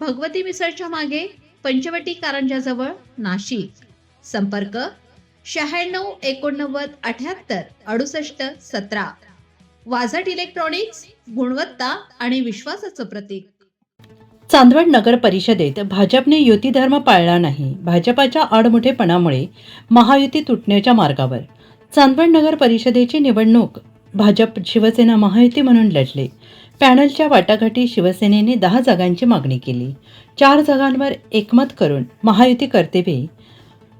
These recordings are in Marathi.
भगवती मिसळच्या मागे पंचवटी कारंजाजवळ नाशिक. संपर्क शहाण्णव एकोणनव्वद अठ्याहत्तर अडुसष्ट सतरा. वाझट इलेक्ट्रॉनिक्स गुणवत्ता आणि विश्वासाचं प्रतीक. चांदवड नगर परिषदेत भाजपने युती धर्म पाळला नाही. भाजपाच्या आडमुठेपणामुळे महायुती तुटण्याच्या मार्गावर चांदवड नगर परिषदेची निवडणूक. भाजप शिवसेना महायुती म्हणून लढले. पॅनलच्या वाटाघाटी शिवसेनेने दहा जागांची मागणी केली. चार जागांवर एकमत करून महायुती कर्तेबे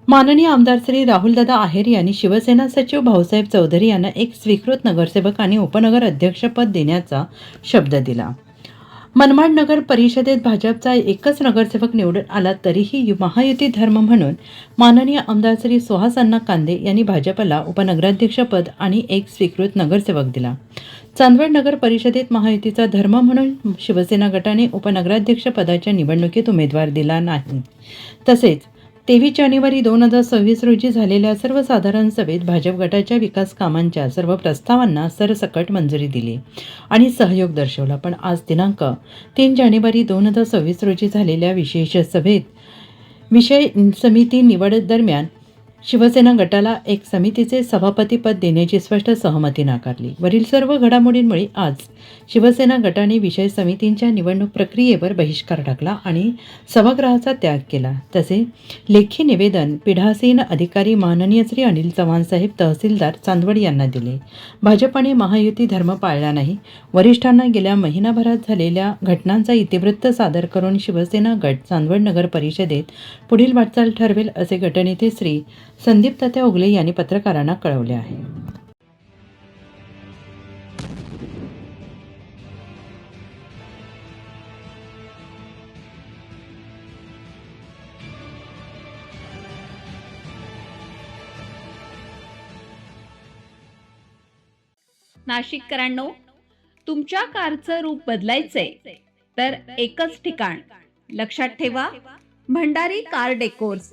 माननीय आमदार श्री राहुलदादा आहेर यांनी शिवसेना सचिव भाऊसाहेब चौधरी यांना एक स्वीकृत नगरसेवक आणि उपनगर अध्यक्षपद देण्याचा शब्द दिला. मनमाड नगर परिषदेत भाजपचा एकच नगरसेवक निवडून आला तरीही यु- महायुती धर्म म्हणून माननीय आमदार श्री सुहास अण्णा कांदे यांनी भाजपला उपनगराध्यक्षपद आणि एक स्वीकृत नगरसेवक दिला. चांदवड नगर परिषदेत महायुतीचा धर्म म्हणून शिवसेना गटाने उपनगराध्यक्षपदाच्या निवडणुकीत उमेदवार दिला नाही. तसेच तेवीस जानेवारी दोन हजार सव्वीस रोजी झालेल्या सर्वसाधारण सभेत भाजप गटाच्या विकास कामांच्या सर्व प्रस्तावांना सरसकट मंजुरी दिली आणि सहयोग दर्शवला. पण आज दिनांक तीन जानेवारी दोन हजार सव्वीस रोजी झालेल्या विशेष सभेत विषय समिती निवड दरम्यान शिवसेना गटाला एक समितीचे सभापतीपद देण्याची स्पष्ट सहमती नाकारली. वरील सर्व घडामोडींमुळे आज शिवसेना गटाने विषय समितींच्या निवडणूक प्रक्रियेवर बहिष्कार टाकला आणि सभागृहाचा त्याग केला. तसे लेखी निवेदन पीठासीन अधिकारी माननीय श्री अनिल चव्हाणसाहेब तहसीलदार चांदवड यांना दिले. भाजपाने महायुती धर्म पाळला नाही. वरिष्ठांना गेल्या महिनाभरात झालेल्या घटनांचा इतिवृत्त सादर करून शिवसेना गट चांदवड नगर परिषदेत पुढील वाटचाल ठरवेल असे गटनेते श्री संदीप तात्या उगले यांनी पत्रकारांना कळवले आहे. नाशिककरांनो तुमच्या कारचं रूप बदलायचंय तर एकच ठिकाण लक्षात ठेवा Bhandari car decors.